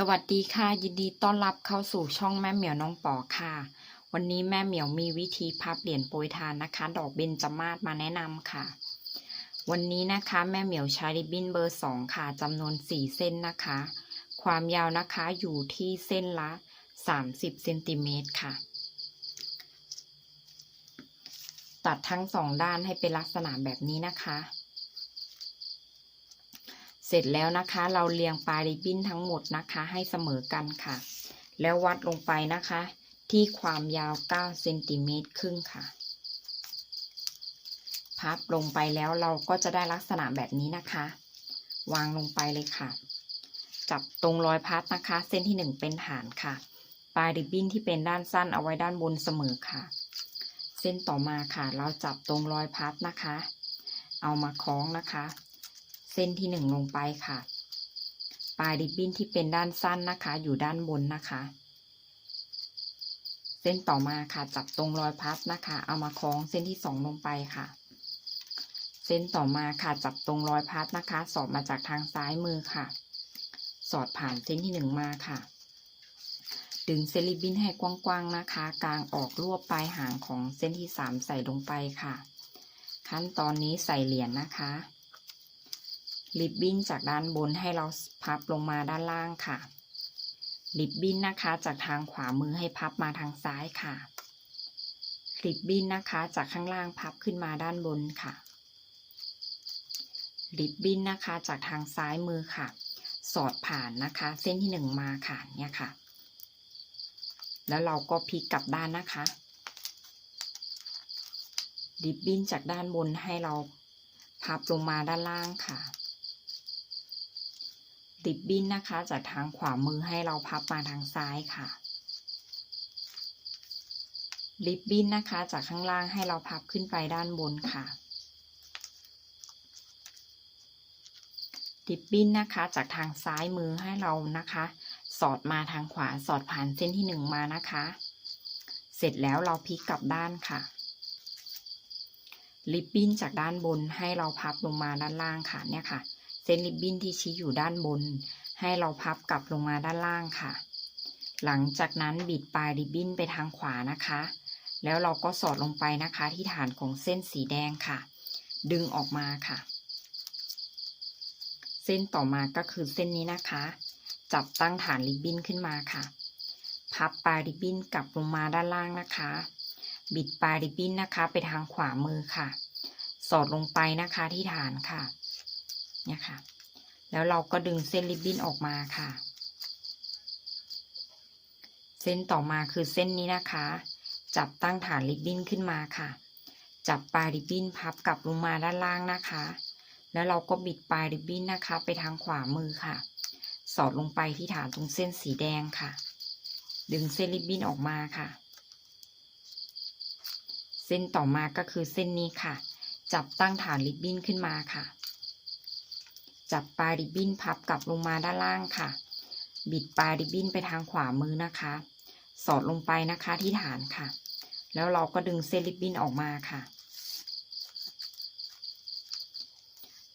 สวัสดีค่ะ ยินดีต้อนรับเข้าสู่ช่องแม่เหมียวน้องปอค่ะ วันนี้แม่เหมียวมีวิธีพับเหรียญโปรยทานนะคะ ดอกเบญจมาศมาแนะนำค่ะ วันนี้นะคะแม่เหมียวใช้ริบบิ้นเบอร์สองค่ะจำนวนสี่เส้นนะคะ ความยาวนะคะอยู่ที่เส้นละสามสิบเซนติเมตรค่ะ ตัดทั้งสองด้านให้เป็นลักษณะแบบนี้นะคะ เสร็จแล้วนะคะ เราเรียงปลายริบบิ้นทั้งหมดนะคะ ให้เสมอกันค่ะ แล้ววัดลงไปนะคะ ที่ความยาว9เซนติเมตรครึ่งค่ะ พับลงไปแล้วเราก็จะได้ลักษณะแบบนี้นะคะ วางลงไปเลยค่ะ จับตรงรอยพัดนะคะ เส้นที่หนึ่งเป็นฐานค่ะ ปลายริบบิ้นที่เป็นด้านสั้นเอาไว้ด้านบนเสมอค่ะ เส้นต่อมาค่ะ เราจับตรงรอยพัดนะคะ เอามาคล้องนะคะ ส้นที่หนึ่งลงไปค่ะ ปลายริบบิ้นที่เป็นด้านสั้นนะคะ อยู่ด้านบนนะคะ เส้นต่อมาค่ะ จับตรงรอยพับนะคะ เอามาคล้องเส้นที่สองลงไปค่ะ เส้นต่อมาค่ะ จับตรงรอยพับนะคะ สอดมาจากทางซ้ายมือค่ะ สอดผ่านเส้นที่หนึ่งมาค่ะดึงเส้นริบบิ้นให้กว้างๆนะคะ กลางออกรวบปลายหางของเส้นที่สามใส่ลงไปค่ะ ขั้นตอนนี้ใส่เหรียญนะคะ ริบบิ้นจากด้านบนให้เราพับลงมาด้านล่างค่ะ ริบบิ้นนะคะจากทางขวามือให้พับมาทางซ้ายค่ะ ริบบิ้นนะคะจากข้างล่างพับขึ้นมาด้านบนค่ะ ริบบิ้นนะคะจากทางซ้ายมือค่ะ สอดผ่านนะคะ เส้นที่หนึ่งมาค่ะเนี่ยค่ะ แล้วเราก็พลิกกลับด้านนะคะ ริบบิ้นจากด้านบนให้เราพับลงมาด้านล่างค่ะ ริบบิ้นนะคะ จากทางขวามือให้เราพับมาทางซ้ายค่ะ ริบบิ้นนะคะ จากข้างล่างให้เราพับขึ้นไปด้านบนค่ะริบบิ้นนะคะ จากทางซ้ายมือให้เรานะคะ สอดมาทางขวาสอดผ่านเส้นที่หนึ่งมานะคะ เสร็จแล้วเราพลิกกลับด้านค่ะริบบิ้นจากด้านบนให้เราพับลงมาด้านล่างค่ะเนี่ยค่ะ เส้นริบบิ้นที่ชี้อยู่ด้านบน ให้เราพับกลับลงมาด้านล่างค่ะ หลังจากนั้นบิดปลายริบบิ้นไปทางขวานะคะ แล้วเราก็สอดลงไปนะคะ ที่ฐานของเส้นสีแดงค่ะ ดึงออกมาค่ะ เส้นต่อมาก็คือเส้นนี้นะคะ จับตั้งฐานริบบิ้นขึ้นมาค่ะ พับปลายริบบิ้นกลับลงมาด้านล่างนะคะ บิดปลายริบบิ้นนะคะ ไปทางขวามือค่ะ สอดลงไปนะคะที่ฐานค่ะ เนี่ยค่ะ แล้วเราก็ดึงเส้นริบบิ้นออกมาค่ะ เส้นต่อมาคือเส้นนี้นะคะ จับตั้งฐานริบบิ้นขึ้นมาค่ะ จับปลายริบบิ้นพับกลับลงมาด้านล่างนะคะ แล้วเราก็บิดปลายริบบิ้นนะคะ ไปทางขวามือค่ะ สอดลงไปที่ฐานตรงเส้นสีแดงค่ะ ดึงเส้นริบบิ้นออกมาค่ะเส้นต่อมาก็คือเส้นนี้ค่ะ จับตั้งฐานริบบิ้นขึ้นมาค่ะ จับปลายริบบิ้นพับกลับลงมาด้านล่างค่ะ บิดปลายริบบิ้นไปทางขวามือนะคะ สอดลงไปนะคะที่ฐานค่ะ แล้วเราก็ดึงเส้นริบบิ้นออกมาค่ะ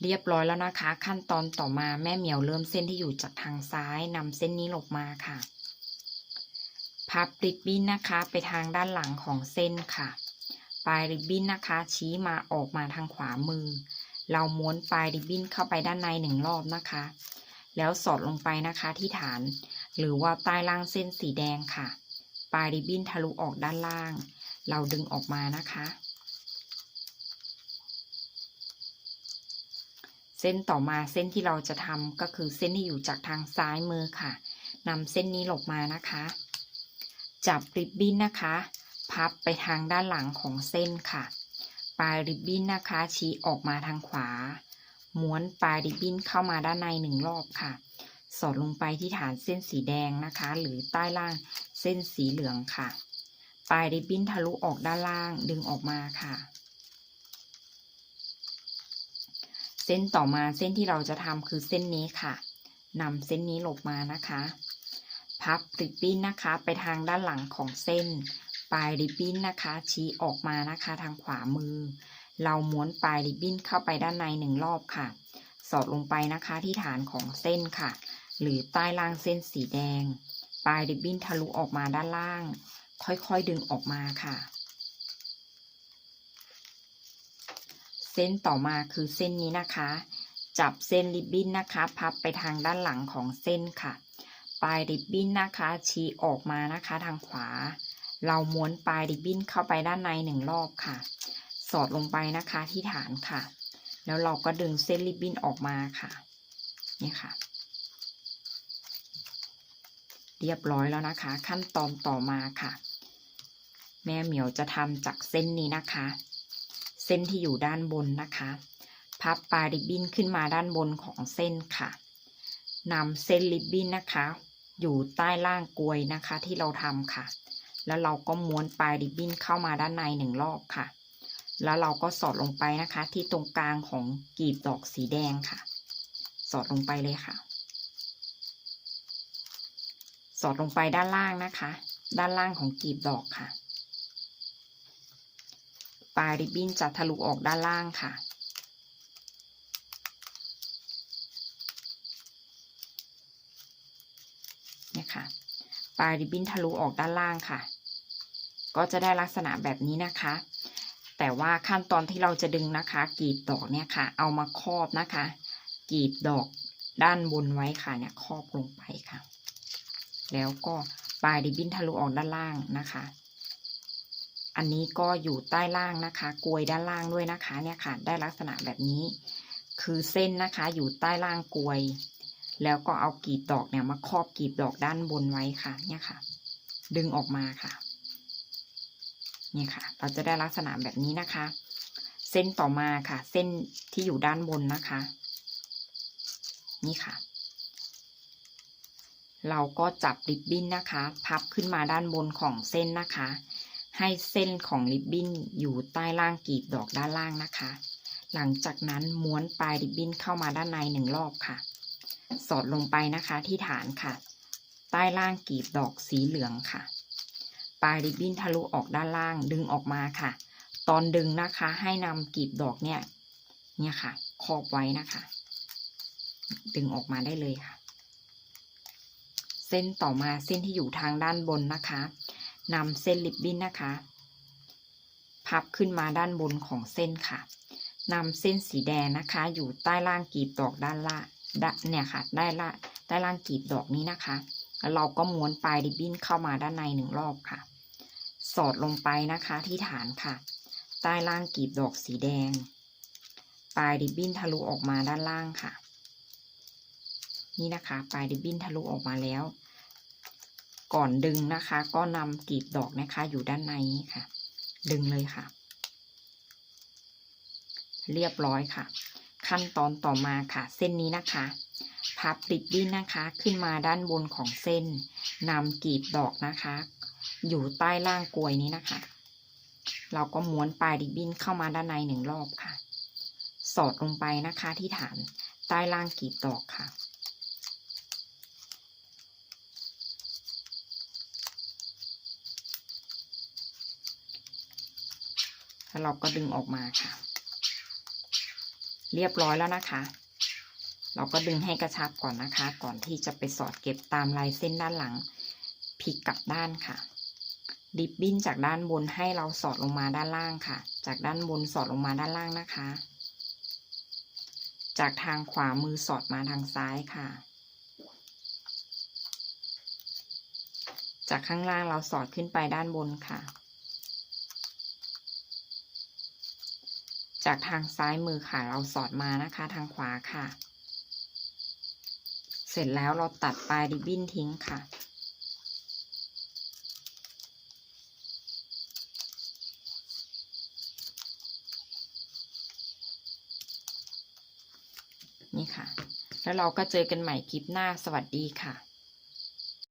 เรียบร้อยแล้วนะคะ ขั้นตอนต่อมาแม่เหมียวเริ่มเส้นที่อยู่จากทางซ้ายนำเส้นนี้หลบมาค่ะ พับริบบิ้นนะคะไปทางด้านหลังของเส้นค่ะ ปลายริบบิ้นนะคะ ชี้มาออกมาทางขวามือ เราม้วนปลายริบบิ้นเข้าไปด้านในหนึ่งรอบนะคะ แล้วสอดลงไปนะคะที่ฐาน หรือว่าใต้ล่างเส้นสีแดงค่ะ ปลายริบบิ้นทะลุออกด้านล่าง เราดึงออกมานะคะ เส้นต่อมาเส้นที่เราจะทำก็คือเส้นที่อยู่จากทางซ้ายมือค่ะนำเส้นนี้หลบมานะคะ จับริบบิ้นนะคะ พับไปทางด้านหลังของเส้นค่ะ ลายริบบิ้นนะคะ ชี้ออกมาทางขวา ม้วนปลายริบบิ้นเข้ามาด้านในหนึ่งรอบค่ะ สอดลงไปที่ฐานเส้นสีแดงนะคะ หรือใต้ล่างเส้นสีเหลืองค่ะ ปลายริบบิ้นทะลุออกด้านล่างดึงออกมาค่ะ เส้นต่อมาเส้นที่เราจะทำคือเส้นนี้ค่ะนำเส้นนี้หลบมานะคะ พับริบบิ้นนะคะ ไปทางด้านหลังของเส้น ปลายริบบิ้นนะคะ ชี้ออกมานะคะทางขวามือ เราม้วนปลายริบบิ้นเข้าไปด้านในหนึ่งรอบค่ะ สอดลงไปนะคะที่ฐานของเส้นค่ะ หรือใต้ล่างเส้นสีแดง ปลายริบบิ้นทะลุออกมาด้านล่าง ค่อยๆดึงออกมาค่ะ เส้นต่อมาคือเส้นนี้นะคะ จับเส้นริบบิ้นนะคะ พับไปทางด้านหลังของเส้นค่ะ ปลายริบบิ้นนะคะ ชี้ออกมานะคะทางขวา เราม้วนปลายริบบิ้นเข้าไปด้านในหนึ่งรอบค่ะ สอดลงไปนะคะที่ฐานค่ะ แล้วเราก็ดึงเส้นริบบิ้นออกมาค่ะ นี่ค่ะ เรียบร้อยแล้วนะคะ ขั้นตอนต่อมาค่ะ แม่เหมียวจะทำจากเส้นนี้นะคะ เส้นที่อยู่ด้านบนนะคะ พับปลายริบบิ้นขึ้นมาด้านบนของเส้นค่ะนำเส้นริบบิ้นนะคะ อยู่ใต้ล่างกลวยนะคะที่เราทำค่ะ แล้วเราก็ม้วนปลายริบบิ้นเข้ามาด้านในหนึ่งรอบค่ะ แล้วเราก็สอดลงไปนะคะ ที่ตรงกลางของกลีบดอกสีแดงค่ะ สอดลงไปเลยค่ะ สอดลงไปด้านล่างนะคะ ด้านล่างของกลีบดอกค่ะ ปลายริบบิ้นจะทะลุออกด้านล่างค่ะเนี่ยค่ะ ปลายริบบิ้นทะลุออกด้านล่างค่ะ ก็จะได้ลักษณะแบบนี้นะคะ แต่ว่าขั้นตอนที่เราจะดึงนะคะกรีบดอกเนี่ยค่ะ เอามาครอบนะคะกรีบดอกด้านบนไว้ค่ะเนี่ยครอบลงไปค่ะ แล้วก็ปลายริบบิ้นทะลุออกด้านล่างนะคะ อันนี้ก็อยู่ใต้ล่างนะคะกลวยด้านล่างด้วยนะคะเนี่ยค่ะ ได้ลักษณะแบบนี้ คือเส้นนะคะอยู่ใต้ล่างกลวย แล้วก็เอากรีบดอกเนี่ยมาครอบกรีบดอกด้านบนไว้ค่ะ เนี่ยค่ะ ดึงออกมาค่ะ นี่ค่ะ เราจะได้ลักษณะแบบนี้นะคะ เส้นต่อมาค่ะ เส้นที่อยู่ด้านบนนะคะ นี่ค่ะ เราก็จับริบบิ้นนะคะ พับขึ้นมาด้านบนของเส้นนะคะ ให้เส้นของริบบิ้นอยู่ใต้ล่างกลีบดอกด้านล่างนะคะ หลังจากนั้นม้วนปลายริบบิ้นเข้ามาด้านในหนึ่งรอบค่ะ สอดลงไปนะคะที่ฐานค่ะ ใต้ล่างกลีบดอกสีเหลืองค่ะ ปลายริบบิ้นทะลุออกด้านล่างดึงออกมาค่ะ ตอนดึงนะคะให้นำกลีบดอกเนี่ยเนี่ยค่ะครอบไว้นะคะ ดึงออกมาได้เลยค่ะ เส้นต่อมาเส้นที่อยู่ทางด้านบนนะคะนำเส้นริบบิ้นนะคะ พับขึ้นมาด้านบนของเส้นค่ะนำเส้นสีแดงนะคะ อยู่ใต้ล่างกลีบดอกด้านล่างด้านเนี่ยค่ะได้ละใต้ล่างกลีบดอกนี้นะคะ เราก็ม้วนปลายริบบิ้นเข้ามาด้านในหนึ่งรอบค่ะ สอดลงไปนะคะที่ฐานค่ะ ใต้ล่างกลีบดอกสีแดง ปลายริบบิ้นทะลุออกมาด้านล่างค่ะ นี่นะคะ ปลายริบบิ้นทะลุออกมาแล้ว ก่อนดึงนะคะ ก็นำกลีบดอกนะคะ อยู่ด้านในนี้ค่ะ ดึงเลยค่ะ เรียบร้อยค่ะ ขั้นตอนต่อมาค่ะ เส้นนี้นะคะพับริบบิ้นนะคะขึ้นมาด้านบนของเส้นนำกลีบดอกนะคะ อยู่ใต้ล่างกลวยนี้นะคะ เราก็ม้วนปลายริบบิ้นเข้ามาด้านในหนึ่งรอบค่ะ สอดลงไปนะคะที่ฐานใต้ล่างกลีบดอกค่ะ แล้วเราก็ดึงออกมาค่ะ เรียบร้อยแล้วนะคะ เราก็ดึงให้กระชับก่อนนะคะ ก่อนที่จะไปสอดเก็บตามลายเส้นด้านหลังพลิกกลับด้านค่ะ ดิบบิ้นจากด้านบนให้เราสอดลงมาด้านล่างค่ะ จากด้านบนสอดลงมาด้านล่างนะคะ จากทางขวามือสอดมาทางซ้ายค่ะ จากข้างล่างเราสอดขึ้นไปด้านบนค่ะ จากทางซ้ายมือค่ะเราสอดมานะคะ ทางขวาค่ะ เสร็จแล้วเราตัดปลายริบบิ้นทิ้งค่ะ แล้วเราก็เจอกันใหม่คลิปหน้าสวัสดีค่ะ